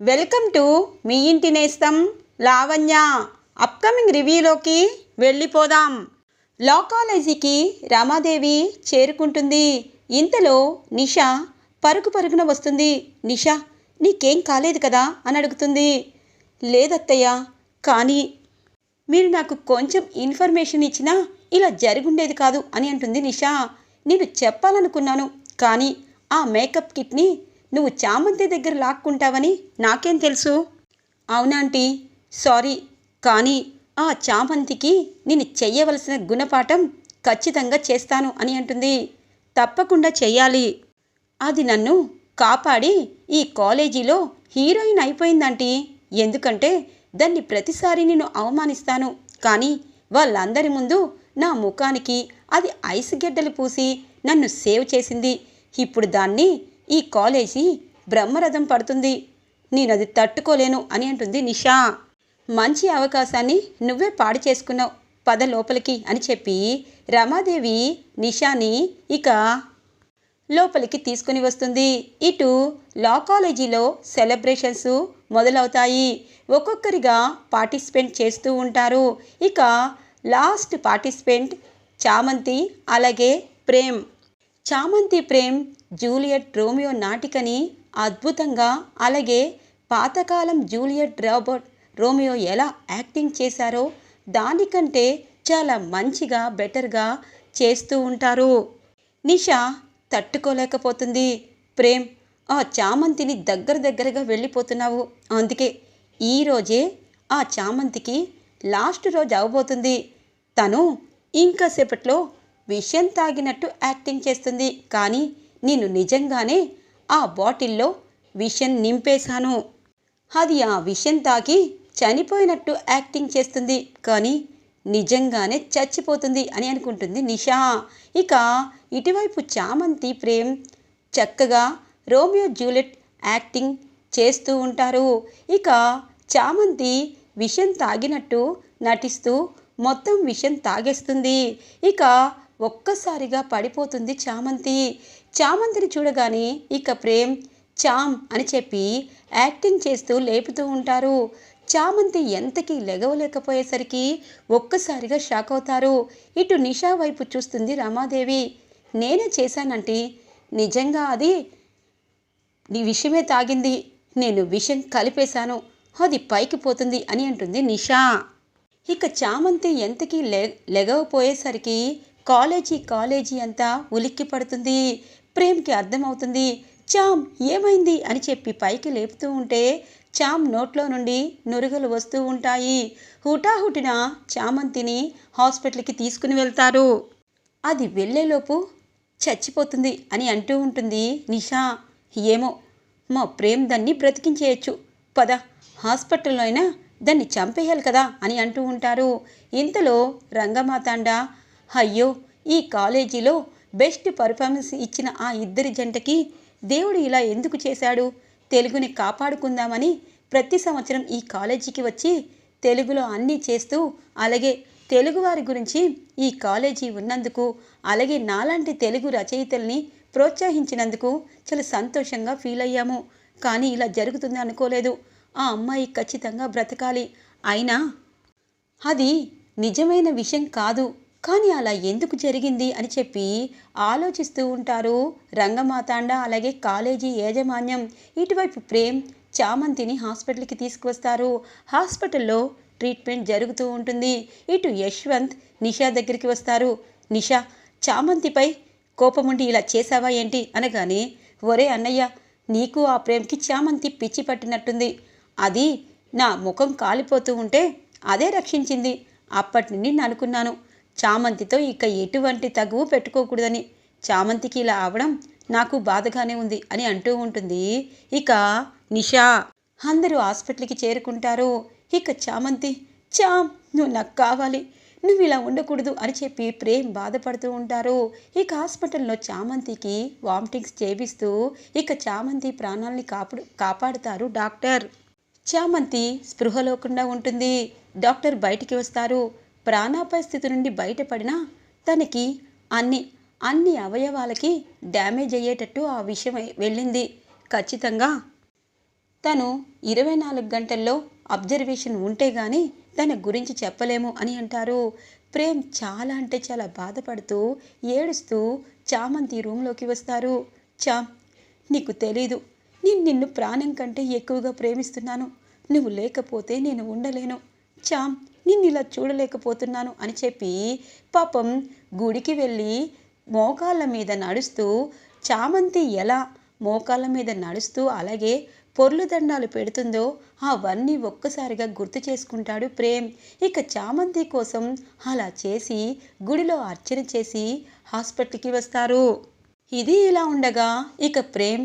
Welcome to me ఇంటి నేస్తం Lavanya. Upcoming రివ్యూలోకి వెళ్ళిపోదాం. లా కాలేజీకి రమాదేవి చేరుకుంటుంది. ఇంతలో నిషా పరుగు పరుగున వస్తుంది. నిషా నీకేం కాలేదు కదా? అని అడుగుతుంది. లేదత్తయ్య కానీ మీరు నాకు కొంచెం ఇన్ఫర్మేషన్ ఇచ్చినా ఇలా జరుగుండేది కాదు అని అంటుంది నిషా. నేను చెప్పాలనుకున్నాను కానీ ఆ మేకప్ కిట్ని నువ్వు చామంతి దగ్గర లాక్కుంటావని నాకేం తెలుసు? అవునాంటీ సారీ కానీ ఆ చామంతికి నేను చెయ్యవలసిన గుణపాఠం ఖచ్చితంగా చేస్తాను అని అంటుంది. తప్పకుండా చెయ్యాలి. అది నన్ను కాపాడి ఈ కాలేజీలో హీరోయిన్ అయిపోయిందంటీ ఎందుకంటే దాన్ని ప్రతిసారి నేను అవమానిస్తాను. కానీ వాళ్ళందరి ముందు నా ముఖానికి అది ఐస్ గెడ్డలు పూసి నన్ను సేవ్ చేసింది. ఇప్పుడు దాన్ని ఈ కాలేజీ బ్రహ్మరథం పడుతుంది. నేను అది తట్టుకోలేను అని అంటుంది నిషా. మంచి అవకాశాన్ని నువ్వే పాడు చేసుకున్నావు. పద లోపలికి అని చెప్పి రమాదేవి నిషాని ఇక లోపలికి తీసుకుని వస్తుంది. ఇటు లా కాలేజీలో సెలబ్రేషన్స్ మొదలవుతాయి. ఒక్కొక్కరిగా పార్టిసిపెంట్ చేస్తూ ఉంటారు. ఇక లాస్ట్ పార్టిసిపెంట్ చామంతి అలాగే ప్రేమ్. చామంతి ప్రేమ్ జూలియట్ రోమియో నాటికని అద్భుతంగా అలాగే పాతకాలం జూలియట్ రాబర్ట్ రోమియో ఎలా యాక్టింగ్ చేశారో దానికంటే చాలా మంచిగా బెటర్గా చేస్తూ ఉంటారు. నిషా తట్టుకోలేకపోతుంది. ప్రేమ్ ఆ చామంతిని దగ్గర దగ్గరగా వెళ్ళిపోతున్నావు. అందుకే ఈరోజే ఆ చామంతికి లాస్ట్ రోజు అవబోతుంది. తను ఇంకా సేపట్లో విషయం తాగినట్టు యాక్టింగ్ చేస్తుంది. కానీ నేను నిజంగానే ఆ బాటిల్లో విషం నింపేశాను. అది ఆ విషం తాగి చనిపోయినట్టు యాక్టింగ్ చేస్తుంది. కానీ నిజంగానే చచ్చిపోతుంది అని అనుకుంటుంది నిషా. ఇక ఇటువైపు చామంతి ప్రేమ్ చక్కగా రోమియో జూలెట్ యాక్టింగ్ చేస్తూ ఉంటారు. ఇక చామంతి విషం తాగినట్టు నటిస్తూ మొత్తం విషం తాగేస్తుంది. ఇక ఒక్కసారిగా పడిపోతుంది చామంతి. చామంతిని చూడగానే ఇక ప్రేమ్ చామ్ అని చెప్పి యాక్టింగ్ చేస్తూ లేపుతూ ఉంటారు. చామంతి ఎంతకీ లెగవలేకపోయేసరికి ఒక్కసారిగా షాక్ అవుతారు. ఇటు నిషా వైపు చూస్తుంది రమాదేవి. నేనే చేశానంటే. నిజంగా అది నీ విషయమే తాగింది. నేను విషం కలిపేశాను. అది పైకి పోతుంది అని అంటుంది నిషా. ఇక చామంతి ఎంతకీ లె లెగవపోయేసరికి కాలేజీ కాలేజీ అంతా ఉలిక్కి పడుతుంది ప్రేమ్కి అర్థమవుతుంది. చామ్ ఏమైంది? అని చెప్పి పైకి లేపుతూ ఉంటే చామ్ నోట్లో నుండి నురుగలు వస్తూ ఉంటాయి. హుటాహుటిన చామంతిని హాస్పిటల్కి తీసుకుని వెళ్తారు. అది వెళ్ళేలోపు చచ్చిపోతుంది అని అంటూ ఉంటుంది నిషా. ఏమో మా ప్రేమ్ దాన్ని బ్రతికించేయచ్చు. పద హాస్పిటల్లో అయినా దాన్ని చంపేయాలి కదా అని అంటూ ఉంటారు. ఇంతలో రంగమాతాండ అయ్యో ఈ కాలేజీలో బెస్ట్ పర్ఫార్మెన్స్ ఇచ్చిన ఆ ఇద్దరి జంటకి దేవుడు ఇలా ఎందుకు చేశాడు? తెలుగుని కాపాడుకుందామని ప్రతి సంవత్సరం ఈ కాలేజీకి వచ్చి తెలుగులో అన్నీ చేస్తూ అలాగే తెలుగువారి గురించి ఈ కాలేజీ ఉన్నందుకు అలాగే నాలాంటి తెలుగు రచయితల్ని ప్రోత్సహించినందుకు చాలా సంతోషంగా ఫీల్ అయ్యాము. కానీ ఇలా జరుగుతుంది అనుకోలేదు. ఆ అమ్మాయి ఖచ్చితంగా బ్రతకాలి. అయినా అది నిజమైన విషయం కాదు. కానీ అలా ఎందుకు జరిగింది అని చెప్పి ఆలోచిస్తూ ఉంటారు రంగమాతాండ అలాగే కాలేజీ యాజమాన్యం. ఇటువైపు ప్రేమ్ చామంతిని హాస్పిటల్కి తీసుకువస్తారు. హాస్పిటల్లో ట్రీట్మెంట్ జరుగుతూ ఉంటుంది. ఇటు యశ్వంత్ నిషా దగ్గరికి వస్తారు. నిషా చామంతిపై కోపముండి ఇలా చేసావా ఏంటి? అనగానే ఒరే అన్నయ్య నీకు ఆ ప్రేమ్కి చామంతి పిచ్చి పట్టినట్టుంది. అది నా ముఖం కాలిపోతూ ఉంటే అదే రక్షించింది. అప్పటి నుండి నేను అనుకున్నాను. చామంతితో ఇక ఎటువంటి తగువు పెట్టుకోకూడదని. చామంతికి ఇలా అవడం నాకు బాధగానే ఉంది అని అంటూ ఉంటుంది. ఇక నిషా. అందరూ హాస్పిటల్కి చేరుకుంటారు. ఇక చామంతి చామ్ నువ్వు నాకు కావాలి. నువ్వు ఇలా ఉండకూడదు అని చెప్పి ప్రేమ్ బాధపడుతూ ఉంటారు. ఇక హాస్పిటల్లో చామంతికి వామిటింగ్స్ చేపిస్తూ ఇక చామంతి ప్రాణాలని కాపుడు కాపాడుతారు డాక్టర్. చామంతి స్పృహ లేకుండా ఉంటుంది. డాక్టర్ బయటికి వస్తారు. ప్రాణాపాయ స్థితి నుండి బయటపడినా తనకి అన్ని అన్ని అవయవాలకి డ్యామేజ్ అయ్యేటట్టు ఆ విషయం వెళ్ళింది. ఖచ్చితంగా తను ఇరవై నాలుగు గంటల్లో అబ్జర్వేషన్ ఉంటే కానీ తన గురించి చెప్పలేము అని అంటారు. ప్రేమ్ చాలా అంటే చాలా బాధపడుతూ ఏడుస్తూ చామంతి రూమ్లోకి వస్తారు. చామ్ నీకు తెలీదు. నేను నిన్ను ప్రాణం కంటే ఎక్కువగా ప్రేమిస్తున్నాను. నువ్వు లేకపోతే నేను ఉండలేను. చామ్ నిన్ను ఇలా చూడలేకపోతున్నాను అని చెప్పి పాపం గుడికి వెళ్ళి మోకాళ్ళ మీద నడుస్తూ చామంతి ఎలా మోకాళ్ళ మీద నడుస్తూ అలాగే పొర్లు దండాలు పెడుతుందో అవన్నీ ఒక్కసారిగా గుర్తు చేసుకుంటాడు ప్రేమ్. ఇక చామంతి కోసం అలా చేసి గుడిలో అర్చన చేసి హాస్పిటల్కి వస్తారు. ఇది ఇలా ఉండగా ఇక ప్రేమ్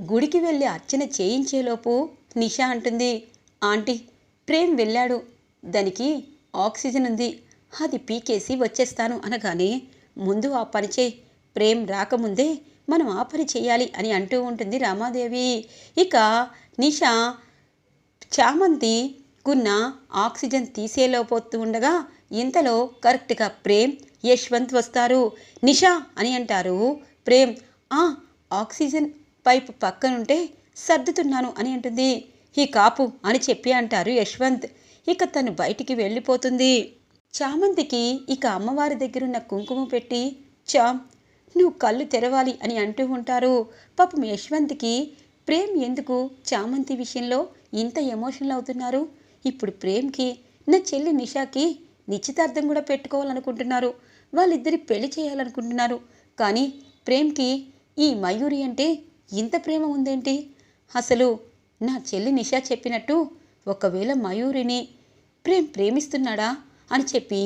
గుడికి వెళ్ళి అర్చన చేయించేలోపు నిషా అంటుంది ఆంటీ ప్రేమ్ వెళ్ళాడు. దానికి ఆక్సిజన్ ఉంది. అది పీకేసి వచ్చేస్తాను అనగానే ముందు ఆ పని చేయి. ప్రేమ్ రాకముందే మనం ఆ పని చేయాలి అని అంటూ ఉంటుంది రామాదేవి. ఇక నిషా చామంతి గున్న ఆక్సిజన్ తీసేలోపోతూ ఉండగా ఇంతలో కరెక్ట్గా ప్రేమ్ యశ్వంత్ వస్తారు. నిషా అని అంటారు. ప్రేమ్ ఆ ఆక్సిజన్ పైప్ పక్కనుంటే సర్దుతున్నాను అని అంటుంది. ఈ కాపు అని చెప్పి అంటారు యశ్వంత్. ఇక తను బయటికి వెళ్ళిపోతుంది. చామంతికి ఇక అమ్మవారి దగ్గరున్న కుంకుమ పెట్టి చామ్ నువ్వు కళ్ళు తెరవాలి అని అంటూ ఉంటారు. పాపం యశ్వంత్కి ప్రేమ్ ఎందుకు చామంతి విషయంలో ఇంత ఎమోషనల్ అవుతున్నారు? ఇప్పుడు ప్రేమ్కి నా చెల్లి నిషాకి నిశ్చితార్థం కూడా పెట్టుకోవాలనుకుంటున్నారు. వాళ్ళిద్దరి పెళ్ళి చేయాలనుకుంటున్నారు. కానీ ప్రేమ్కి ఈ మయూరి అంటే ఇంత ప్రేమ ఉందేంటి? అసలు నా చెల్లి నిషా చెప్పినట్టు ఒకవేళ మయూరిని ప్రేమ్ ప్రేమిస్తున్నాడా అని చెప్పి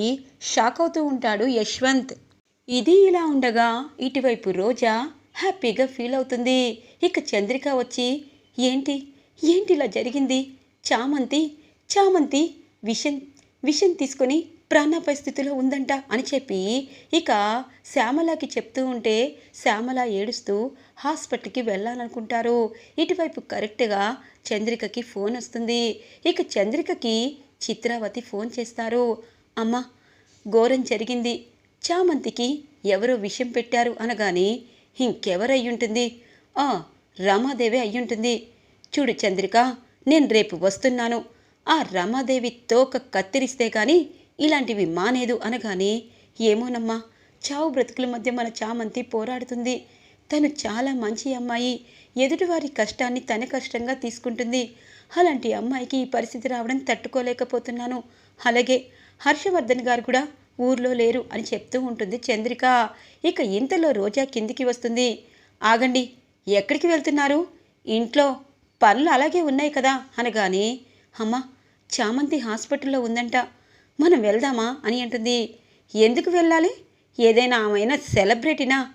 షాక్ అవుతూ ఉంటాడు యశ్వంత్. ఇది ఇలా ఉండగా ఇటువైపు రోజా హ్యాపీగా ఫీల్ అవుతుంది. ఇక చంద్రిక వచ్చి ఏంటి? ఏంటి ఇలా జరిగింది? చామంతి చామంతి విషం విషం తీసుకొని ప్రాణాపాయ స్థితిలో ఉందంట అని చెప్పి ఇక శ్యామలకి చెప్తూ ఉంటే శ్యామల ఏడుస్తూ హాస్పిటల్కి వెళ్ళాలనుకుంటారు. ఇటువైపు కరెక్ట్గా చంద్రికకి ఫోన్ వస్తుంది. ఇక చంద్రికకి చిత్రావతి ఫోన్ చేస్తారు? అమ్మ ఘోరం జరిగింది. చామంతికి ఎవరో విషయం పెట్టారు అనగానే ఇంకెవరయ్యుంటుంది? ఆ రమాదేవి అయ్యుంటుంది. చూడు చంద్రిక నేను రేపు వస్తున్నాను. ఆ రమాదేవి తోక కత్తిరిస్తే కానీ ఇలాంటివి మానేదు అనగానే ఏమోనమ్మా చావు బ్రతుకుల మధ్య మన చామంతి పోరాడుతుంది. తను చాలా మంచి అమ్మాయి. ఎదుటివారి కష్టాన్ని తన కష్టంగా తీసుకుంటుంది. అలాంటి అమ్మాయికి ఈ పరిస్థితి రావడం తట్టుకోలేకపోతున్నాను. అలాగే హర్షవర్ధన్ గారు కూడా ఊర్లో లేరు అని చెప్తూ ఉంటుంది చంద్రిక. ఇక ఇంతలో రోజా కిందికి వస్తుంది. ఆగండి ఎక్కడికి వెళ్తున్నారు? ఇంట్లో పనులు అలాగే ఉన్నాయి కదా అనగానే అమ్మ చామంతి హాస్పిటల్లో ఉందంట. మనం వెళ్దామా అని అంటుంది. ఎందుకు వెళ్ళాలి? ఏదైనా ఆమెనా సెలబ్రిటీనా?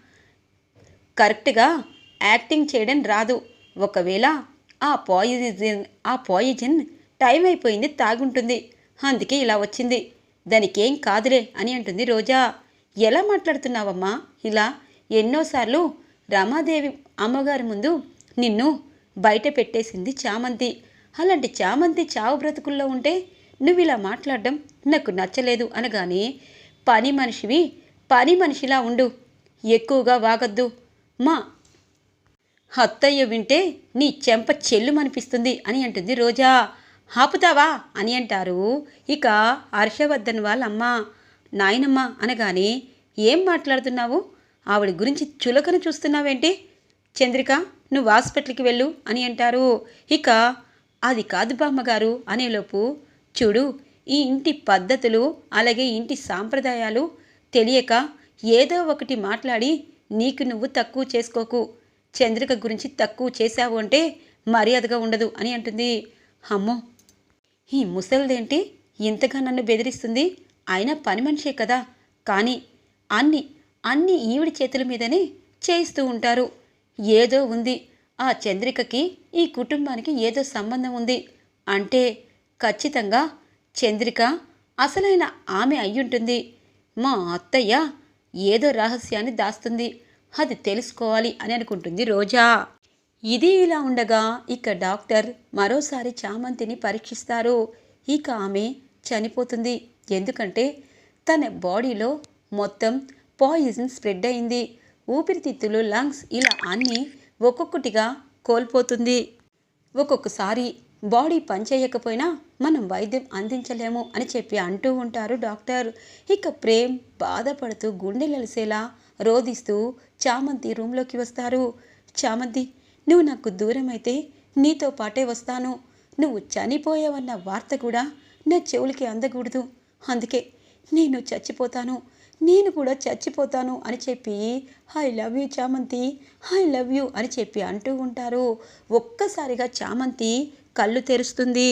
కరెక్ట్గా యాక్టింగ్ చేయడం రాదు. ఒకవేళ ఆ పాయిజన్ ఆ పాయిజన్ టైం అయిపోయింది తాగుంటుంది. అందుకే ఇలా వచ్చింది. దానికేం కాదులే అని అంటుంది రోజా. ఎలా మాట్లాడుతున్నావమ్మా? ఇలా ఎన్నోసార్లు రమాదేవి అమ్మగారి ముందు నిన్ను బయట పెట్టేసింది చామంతి. అలాంటి చామంతి చావు బ్రతుకుల్లో ఉంటే నువ్వు ఇలా మాట్లాడడం నాకు నచ్చలేదు అనగానే పని మనిషివి పని మనిషిలా ఉండు. ఎక్కువగా వాగద్దు. మా అత్తయ్య వింటే నీ చెంప చెల్లుమనిపిస్తుంది అని అంటుంది రోజా. ఆపుతావా అని అంటారు. ఇక హర్షవర్ధన్ వాళ్ళమ్మ. నాయనమ్మ అనగానే ఏం మాట్లాడుతున్నావు? ఆవిడ గురించి చులకన చూస్తున్నావేంటి? చంద్రిక నువ్వు హాస్పిటల్కి వెళ్ళు అని అంటారు. ఇక అది కాదు బామ్మగారు అనేలోపు చూడు ఈ ఇంటి పద్ధతులు అలాగే ఇంటి సాంప్రదాయాలు తెలియక ఏదో ఒకటి మాట్లాడి నీకు నువ్వు తక్కువ చేసుకోకు చంద్రిక గురించి తక్కువ చేశావు అంటే మర్యాదగా ఉండదు అని అంటుంది. అమ్మో! ఈ ముసలిదేంటి? ఇంతగా నన్ను బెదిరిస్తుంది. అయినా పని మనిషే కదా. కానీ అన్ని అన్ని ఈవిడి చేతుల మీదనే చేయిస్తూ ఉంటారు. ఏదో ఉంది. ఆ చంద్రికకి ఈ కుటుంబానికి ఏదో సంబంధం ఉంది. అంటే ఖచ్చితంగా చంద్రిక అసలైన ఆమె అయ్యుంటుంది. మా అత్తయ్య ఏదో రహస్యాన్ని దాస్తుంది. అది తెలుసుకోవాలి అని అనుకుంటుంది రోజా. ఇది ఇలా ఉండగా ఇక డాక్టర్ మరోసారి చామంతిని పరీక్షిస్తారు. ఇక ఆమె చనిపోతుంది. ఎందుకంటే తన బాడీలో మొత్తం పాయిజన్ స్ప్రెడ్ అయింది. ఊపిరితిత్తులు లంగ్స్ ఇలా అన్నీ ఒక్కొక్కటిగా కోల్పోతుంది. ఒక్కొక్కసారి బాడీ పనిచేయకపోయినా మనం వైద్యం అందించలేము అని చెప్పి అంటూ ఉంటారు డాక్టర్. ఇక ప్రేమ్ బాధపడుతూ గుండెలలిసేలా రోధిస్తూ చామంతి రూమ్లోకి వస్తారు. చామంతి నువ్వు నాకు దూరం అయితే నీతో పాటే వస్తాను. నువ్వు చనిపోయావన్న వార్త కూడా నా చెవులకి అందకూడదు. అందుకే నేను చచ్చిపోతాను. నేను కూడా చచ్చిపోతాను అని చెప్పి I love you Chamanthi I love you అని చెప్పి అంటూ ఉంటారు. ఒక్కసారిగా చామంతి కళ్ళు తెరుస్తుంది.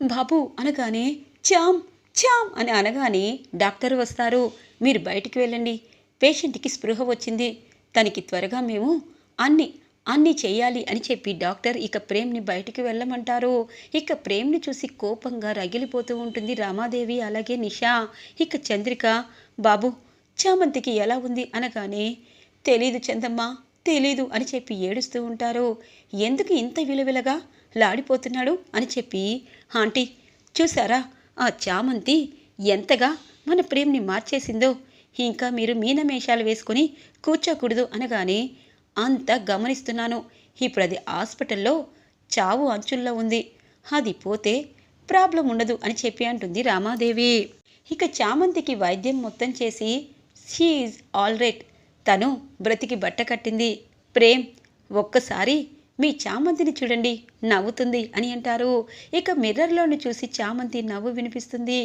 బాబు అనగానే చామ్ చామ్ అని అనగానే డాక్టర్ వస్తారు. మీరు బయటికి వెళ్ళండి. పేషెంట్కి స్పృహ వచ్చింది. తనకి త్వరగా మేము అన్ని అన్నీ చేయాలి అని చెప్పి డాక్టర్ ఇక ప్రేమ్ని బయటికి వెళ్ళమంటారు. ఇక ప్రేమ్ని చూసి కోపంగా రగిలిపోతూ ఉంటుంది రామాదేవి అలాగే నిషా. ఇక చంద్రిక బాబు చామంతికి ఎలా ఉంది? అనగానే తెలీదు చందమ్మ తెలీదు అని చెప్పి ఏడుస్తూ ఉంటారు. ఎందుకు ఇంత విలువిలగా లాడిపోతున్నాడు? అని చెప్పి ఆంటీ చూసారా? ఆ చామంతి ఎంతగా మన ప్రేమ్ని మార్చేసిందో. ఇంకా మీరు మీనమేషాలు వేసుకుని కూర్చోకూడదు అనగానే అంత గమనిస్తున్నాను. ఇప్పుడు అది హాస్పిటల్లో చావు అంచుల్లో ఉంది. అది పోతే ప్రాబ్లం ఉండదు అని చెప్పి అంటుంది రామాదేవి. ఇక చామంతికి వైద్యం మొత్తం చేసి షీఈ్ ఆల్ రైట్. తను బ్రతికి బట్ట కట్టింది. ప్రేమ్ ఒక్కసారి మీ చామంతిని చూడండి నవ్వుతుంది అని అంటారు. ఇక మిర్రర్లోని చూసి చామంతి నవ్వు వినిపిస్తుంది.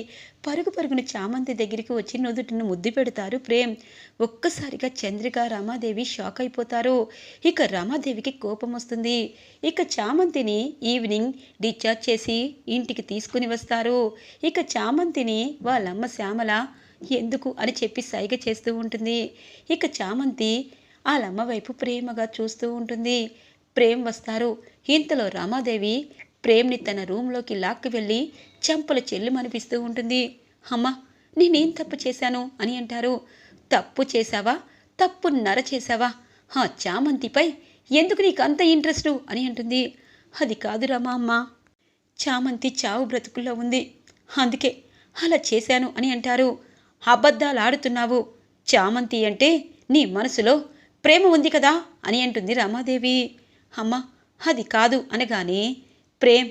పరుగు పరుగున చామంతి దగ్గరికి వచ్చి నుదుటిని ముద్దు పెడతారు ప్రేమ్. ఒక్కసారిగా చంద్రిక రమాదేవి షాక్ అయిపోతారు. ఇక రమాదేవికి కోపం వస్తుంది. ఇక చామంతిని ఈవినింగ్ డిశ్చార్జ్ చేసి ఇంటికి తీసుకుని వస్తారు. ఇక చామంతిని వాళ్ళమ్మ శ్యామల ఎందుకు అని చెప్పి సైగ చేస్తూ ఉంటుంది. ఇక చామంతి వాళ్ళమ్మ వైపు ప్రేమగా చూస్తూ ఉంటుంది. ప్రేమ్ వస్తారు. ఇంతలో రామాదేవి ప్రేమ్ని తన రూమ్లోకి లాక్కి వెళ్ళి చెంపల చెల్లి మనిపిస్తూ ఉంటుంది. అమ్మ నేనేం తప్పు చేశాను అని అంటారు. తప్పు చేశావా? తప్పు నర చేశావా? ఆ చామంతిపై ఎందుకు నీకు అంత ఇంట్రెస్టు? అని అంటుంది. అది కాదు రమా అమ్మ. చామంతి చావు బ్రతుకుల్లో ఉంది. అందుకే అలా చేశాను అని అంటారు. అబద్ధాలు ఆడుతున్నావు చామంతి అంటే నీ మనసులో ప్రేమ ఉంది కదా అని అంటుంది రమాదేవి. అమ్మ అది కాదు అనగానే ప్రేమ్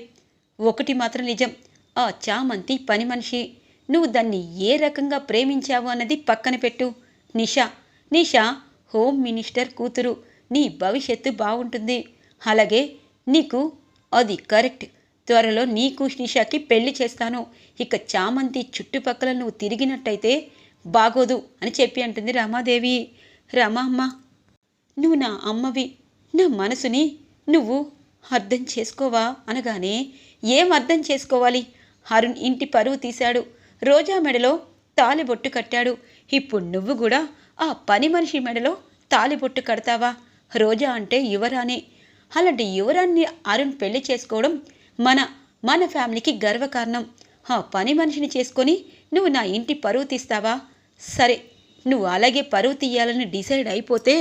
ఒకటి మాత్రం నిజం. ఆ చామంతి పని మనిషి. నువ్వు దాన్ని ఏ రకంగా ప్రేమించావు అన్నది పక్కన పెట్టు. నిషా నిషా హోమ్ మినిస్టర్ కూతురు. నీ భవిష్యత్తు బాగుంటుంది. అలాగే నీకు అది కరెక్ట్. త్వరలో నీకు నిషాకి పెళ్ళి చేస్తాను. ఇక చామంతి చుట్టుపక్కల నువ్వు తిరిగినట్టయితే బాగోదు అని చెప్పి అంటుంది రమాదేవి. రమా అమ్మ నువ్వు నా అమ్మవి. నా మనసుని నువ్వు అర్థం చేసుకోవా? అనగానే ఏం అర్థం చేసుకోవాలి? అరుణ్ ఇంటి పరువు తీశాడు. రోజా మెడలో తాలిబొట్టు కట్టాడు. ఇప్పుడు నువ్వు కూడా ఆ పని మనిషి మెడలో తాలిబొట్టు కడతావా? రోజా అంటే యువరానే అలాంటి యువరాన్ని అరుణ్ పెళ్ళి చేసుకోవడం మన మన ఫ్యామిలీకి గర్వకారణం. ఆ పని మనిషిని చేసుకొని నువ్వు నా ఇంటి పరువు తీస్తావా? సరే నువ్వు అలాగే పరువు తీయాలని డిసైడ్ అయిపోతే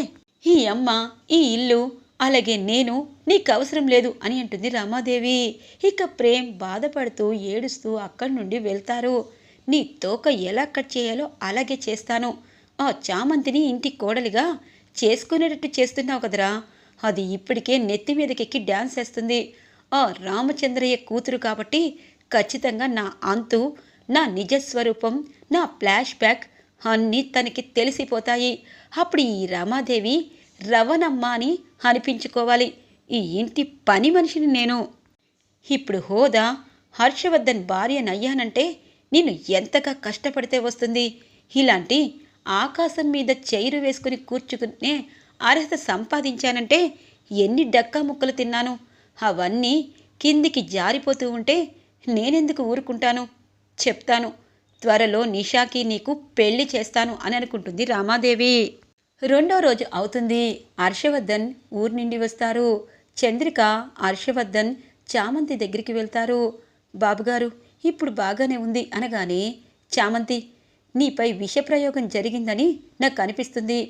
ఈ అమ్మ ఈ ఇల్లు అలాగే నేను నీకు అవసరం లేదు అని అంటుంది రామాదేవి. ఇక ప్రేమ్ బాధపడుతూ ఏడుస్తూ అక్కడి నుండి వెళ్తారు. నీ తోక ఎలా కట్ చేయాలో అలాగే చేస్తాను. ఆ చామంతిని ఇంటి కోడలిగా చేసుకునేటట్టు చేస్తున్నావు కదరా. అది ఇప్పటికే నెత్తి మీదకెక్కి డ్యాన్స్ వేస్తుంది. ఆ రామచంద్రయ్య కూతురు కాబట్టి ఖచ్చితంగా నా అంతు నా నిజస్వరూపం నా ఫ్లాష్ బ్యాక్ అన్నీ తనకి తెలిసిపోతాయి. అప్పుడు ఈ రమాదేవి రవణమ్మ అని అనిపించుకోవాలి. ఈ ఇంటి పని మనిషిని నేను. ఇప్పుడు హోదా హర్షవర్ధన్ భార్యనయ్యానంటే నేను ఎంతగా కష్టపడితే వస్తుంది. ఇలాంటి ఆకాశం మీద చైరు వేసుకుని కూర్చుకునే అర్హత సంపాదించానంటే ఎన్ని డక్కా ముక్కలు తిన్నాను. అవన్నీ కిందికి జారిపోతూ ఉంటే నేనెందుకు ఊరుకుంటాను? చెప్తాను. త్వరలో నిషాకి నీకు పెళ్ళి చేస్తాను అని అనుకుంటుంది రామాదేవి. రెండో రోజు అవుతుంది. హర్షవర్ధన్ ఊరు నుండి వస్తారు. చంద్రిక హర్షవర్ధన్ చామంతి దగ్గరికి వెళ్తారు. బాబుగారు ఇప్పుడు బాగానే ఉంది అనగానే చామంతి నీపై విషప్రయోగం జరిగిందని నాకు అనిపిస్తుంది.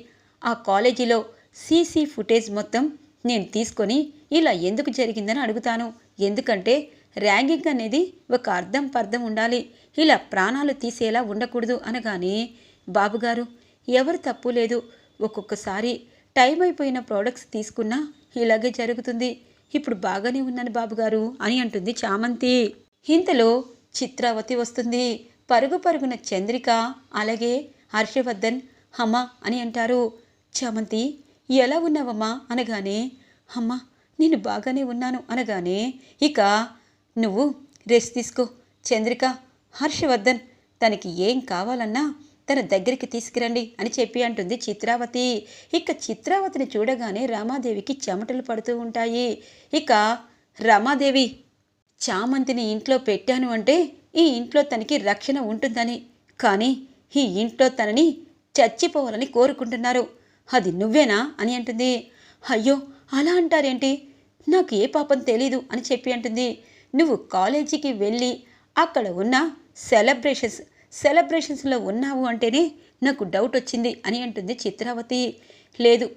ఆ కాలేజీలో సీసీ ఫుటేజ్ మొత్తం నేను తీసుకొని ఇలా ఎందుకు జరిగిందని అడుగుతాను. ఎందుకంటే ర్యాంగింగ్ అనేది ఒక అర్థం పర్థం ఉండాలి. ఇలా ప్రాణాలు తీసేలా ఉండకూడదు అనగానే బాబుగారు ఎవరు తప్పు లేదు. ఒక్కొక్కసారి టైం అయిపోయిన ప్రోడక్ట్స్ తీసుకున్నా ఇలాగే జరుగుతుంది ఇప్పుడు బాగానే ఉన్నాను బాబుగారు అని అంటుంది చామంతి. ఇంతలో చిత్రావతి వస్తుంది. పరుగు పరుగున చంద్రిక అలాగే హర్షవర్ధన్ హమ్మ అని అంటారు. చామంతి ఎలా ఉన్నావమ్మా? అనగానే అమ్మ నేను బాగానే ఉన్నాను. అనగానే ఇక నువ్వు రెస్ట్ తీసుకో. చంద్రిక హర్షవర్ధన్ తనకి ఏం కావాలన్నా తన దగ్గరికి తీసుకురండి అని చెప్పి అంటుంది చిత్రావతి. ఇక చిత్రావతిని చూడగానే రామాదేవికి చెమటలు పడుతూ ఉంటాయి. ఇక రమాదేవి చామంతిని ఇంట్లో పెట్టాను అంటే ఈ ఇంట్లో తనకి రక్షణ ఉంటుందని. కానీ ఈ ఇంట్లో తనని చచ్చిపోవాలని కోరుకుంటున్నారు. అది నువ్వేనా అని అంటుంది. అయ్యో అలా అంటారేంటి? నాకు ఏ పాపం తెలీదు అని చెప్పి అంటుంది. నువ్వు కాలేజీకి వెళ్ళి అక్కడ ఉన్న సెలబ్రేషన్స్ సెలబ్రేషన్స్లో ఉన్నావు అంటేనే నాకు డౌట్ వచ్చింది అని అంటుంది చిత్రావతి. లేదు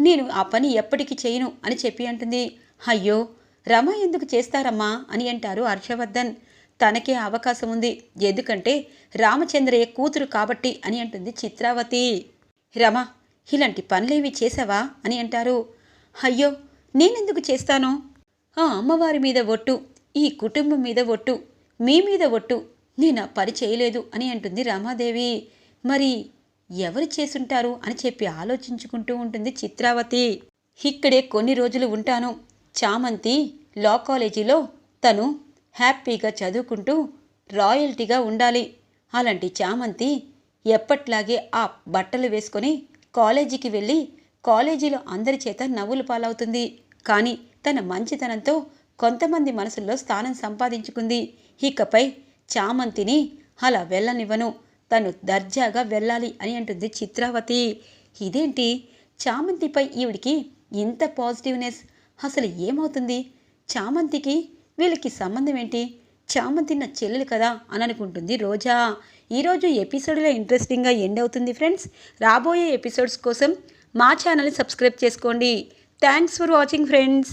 నేను ఆ పని ఎప్పటికీ చేయను అని చెప్పి అంటుంది. అయ్యో రమ ఎందుకు చేస్తారమ్మా అని అంటారు హర్షవర్ధన్. తనకే అవకాశం ఉంది ఎందుకంటే రామచంద్రయ్య కూతురు కాబట్టి అని అంటుంది చిత్రావతి. రమ ఇలాంటి పనులేవి చేసావా అని అంటారు. అయ్యో నేనెందుకు చేస్తాను? ఆ అమ్మవారి మీద ఒట్టు ఈ కుటుంబం మీద ఒట్టు మీ మీద ఒట్టు నేను ఆ పని చేయలేదు అని అంటుంది రామాదేవి. మరి ఎవరు చేసుంటారు అని చెప్పి ఆలోచించుకుంటూ ఉంటుంది చిత్రావతి. ఇక్కడే కొన్ని రోజులు ఉంటాను. చామంతి లా కాలేజీలో తను హ్యాపీగా చదువుకుంటూ రాయల్టీగా ఉండాలి. అలాంటి చామంతి ఎప్పట్లాగే ఆ బట్టలు వేసుకొని కాలేజీకి వెళ్ళి కాలేజీలో అందరి చేత నవ్వులు పాలవుతుంది. కానీ తన మంచితనంతో కొంతమంది మనసుల్లో స్థానం సంపాదించుకుంది. ఇకపై చామంతిని అలా వెళ్ళనివ్వను. తను దర్జాగా వెళ్ళాలి అని అంటుంది చిత్రావతి. ఇదేంటి? చామంతిపై ఈవిడికి ఇంత పాజిటివ్నెస్? అసలు ఏమవుతుంది? చామంతికి వీళ్ళకి సంబంధం ఏంటి? చామంతి నా చెల్లెలు కదా అని అనుకుంటుంది రోజా. ఈరోజు ఎపిసోడ్లో ఇంట్రెస్టింగ్గా ఎండ్ అవుతుంది ఫ్రెండ్స్. రాబోయే ఎపిసోడ్స్ కోసం మా ఛానల్ని సబ్స్క్రైబ్ చేసుకోండి. Thanks for watching friends.